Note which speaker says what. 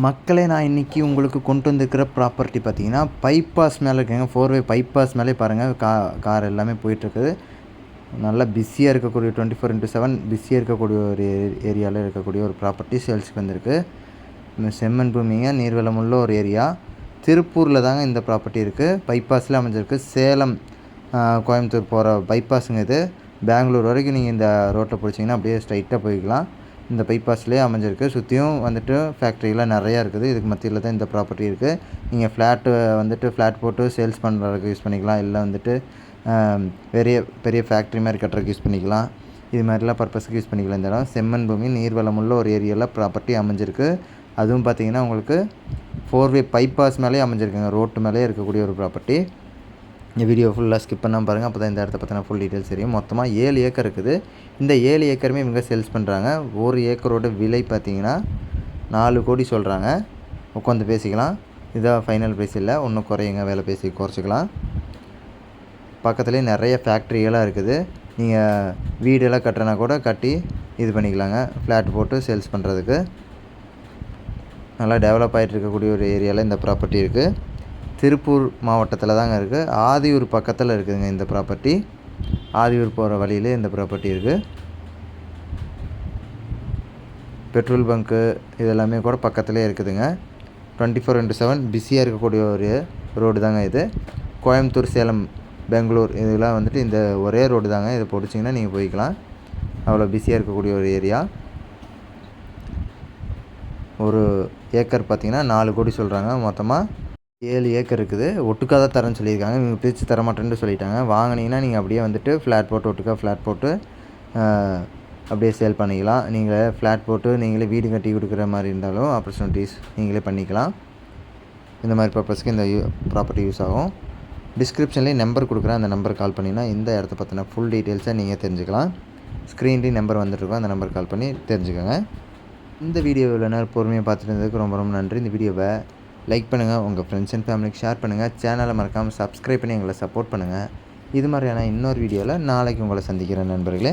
Speaker 1: மக்களே நான் இன்றைக்கி உங்களுக்கு கொண்டு வந்திருக்கிற ப்ராப்பர்ட்டி பார்த்தீங்கன்னா பைபாஸ் மேலே இருக்குங்க. ஃபோர் வே பைபாஸ் மேலே பாருங்கள் கா கார் எல்லாமே போயிட்டுருக்குது. நல்லா பிஸியாக இருக்கக்கூடிய டுவெண்ட்டி ஃபோர் இன்ட்டு செவன் பிஸியாக இருக்கக்கூடிய ஒரு ஏரியாவில் இருக்கக்கூடிய ஒரு ப்ராப்பர்ட்டி சேல்ஸுக்கு வந்திருக்கு. செம்மன் செம்மண் பூமிங்க நீர்வளம் உள்ள ஒரு ஏரியா திருப்பூரில் தாங்க இந்த ப்ராப்பர்ட்டி இருக்குது பைபாஸில் அமைஞ்சிருக்கு. சேலம் கோயம்புத்தூர் போகிற பைபாஸுங்க இது. பெங்களூர் வரைக்கும் நீங்கள் இந்த ரோட்டில் பிடிச்சிங்கன்னா அப்படியே ஸ்ட்ரைட்டாக போய்க்கலாம். இந்த பைபாஸ்லேயே அமைஞ்சிருக்கு. சுற்றியும் வந்துட்டு ஃபேக்ட்ரிலாம் நிறையா இருக்குது. இதுக்கு மத்தியில் தான் இந்த ப்ராப்பர்ட்டி இருக்குது நீங்கள் ஃப்ளாட்டு வந்துட்டு ஃப்ளாட் போட்டு சேல்ஸ் பண்ணுறதுக்கு யூஸ் பண்ணிக்கலாம். இல்லை வந்துட்டு பெரிய பெரிய ஃபேக்ட்ரி மாதிரி கட்டுறதுக்கு யூஸ் பண்ணிக்கலாம். இது மாதிரிலாம் பர்பஸ்க்கு யூஸ் பண்ணிக்கலாம் இந்த இடம். செம்மண் பூமி நீர்வளமுள்ள ஒரு ஏரியாவில் ப்ராப்பர்ட்டி அமைஞ்சிருக்கு. அதுவும் பார்த்தீங்கன்னா உங்களுக்கு ஃபோர் வே பைபாஸ் மேலேயே அமைஞ்சிருக்குங்க. ரோட்டு மேலேயே இருக்கக்கூடிய ஒரு ப்ராப்பர்ட்டி இந்த வீடியோ ஃபுல்லாக ஸ்கிப் பண்ணாமல் பாருங்கள் அப்போ தான் இந்த இடத்த பற்றின ஃபுல் டீட்டெயில்ஸ் தெரியும். மொத்தமாக ஏழு ஏக்கர் இருக்குது. இந்த ஏழு ஏக்கருமே இவங்க சேல்ஸ் பண்ணுறாங்க ஒரு ஏக்கரோட விலை பார்த்தீங்கன்னா நாலு கோடி சொல்கிறாங்க உட்காந்து பேசிக்கலாம். இதான் ஃபைனல் ப்ரைஸ் இல்லை. ஒன்றும் குறையுங்க. வேலை பேசி குறைச்சிக்கலாம். பக்கத்துலேயே நிறைய ஃபேக்ட்ரிகளாக இருக்குது. நீங்கள் வீடெல்லாம் கட்டினா கூட கட்டி இது பண்ணிக்கலாங்க. ஃப்ளாட் போட்டு சேல்ஸ் பண்ணுறதுக்கு நல்லா டெவலப் ஆகிட்டு இருக்கக்கூடிய ஒரு ஏரியாவில் இந்த ப்ராப்பர்ட்டி இருக்குது திருப்பூர் மாவட்டத்தில் தாங்க இருக்குது ஆதியூர் பக்கத்தில் இருக்குதுங்க இந்த ப்ராப்பர்ட்டி ஆதியூர் போகிற வழியிலே இந்த ப்ராப்பர்ட்டி இருக்குது பெட்ரோல் பங்க்கு இதெல்லாமே கூட பக்கத்துலேயே இருக்குதுங்க. டுவெண்ட்டி ஃபோர் இன்ட்டு செவன் பிஸியாக இருக்கக்கூடிய ஒரு ரோடு தாங்க இது. கோயம்புத்தூர் சேலம் பெங்களூர் இதெல்லாம் வந்துட்டு இந்த ஒரே ரோடு தாங்க. இதை பிடிச்சிங்கன்னா நீங்கள் போய்க்கலாம். அவ்வளோ பிஸியாக இருக்கக்கூடிய ஒரு ஏரியா ஒரு ஏக்கர் பார்த்திங்கன்னா நாலு கோடி சொல்கிறாங்க மொத்தமாக ஏழு ஏக்கர் இருக்குது. ஒட்டுக்கா தான் தரேன்னு சொல்லியிருக்காங்க. இவங்க பிரித்து தர மாட்டேன்னு சொல்லிட்டாங்க. வாங்கினீங்கன்னா நீங்கள் அப்படியே வந்துட்டு ஃப்ளாட் போட்டு ஒட்டுக்கா ஃப்ளாட் போட்டு அப்படியே சேல் பண்ணிக்கலாம். நீங்கள் ஃப்ளாட் போட்டு நீங்களே வீடு கட்டி கொடுக்குற மாதிரி இருந்தாலும் ஆப்பர்ச்சுனிட்டிஸ் நீங்களே பண்ணிக்கலாம். இந்த மாதிரி பர்பஸ்க்கு இந்த ப்ராப்பர்ட்டி யூஸ் ஆகும். டிஸ்கிரிப்ஷன்லேயே நம்பர் கொடுக்குறேன். அந்த நம்பர் கால் பண்ணிங்கன்னா இந்த இடத்த பற்றின ஃபுல் டீட்டெயில்ஸை நீங்கள் தெரிஞ்சுக்கலாம். ஸ்க்ரீன்லேயும் நம்பர் வந்துட்டுருக்கோம் அந்த நம்பர் கால் பண்ணி தெரிஞ்சுக்கோங்க. இந்த வீடியோ இவ்வளோ நேரம் பொறுமையாக பார்த்துட்டு இருந்ததுக்கு ரொம்ப ரொம்ப நன்றி. இந்த வீடியோவை லைக் பண்ணுங்கள் உங்கள் ஃப்ரெண்ட்ஸ் அண்ட் ஃபேமிலிக்கு ஷேர் பண்ணுங்கள் சேனலை மறக்காமல் சப்ஸ்கிரைப் பண்ணி எங்களை சப்போர்ட் பண்ணுங்கள் இது மாதிரியான இன்னொரு வீடியோவில் நாளைக்கு உங்களை சந்திக்கிறேன் நண்பர்களே.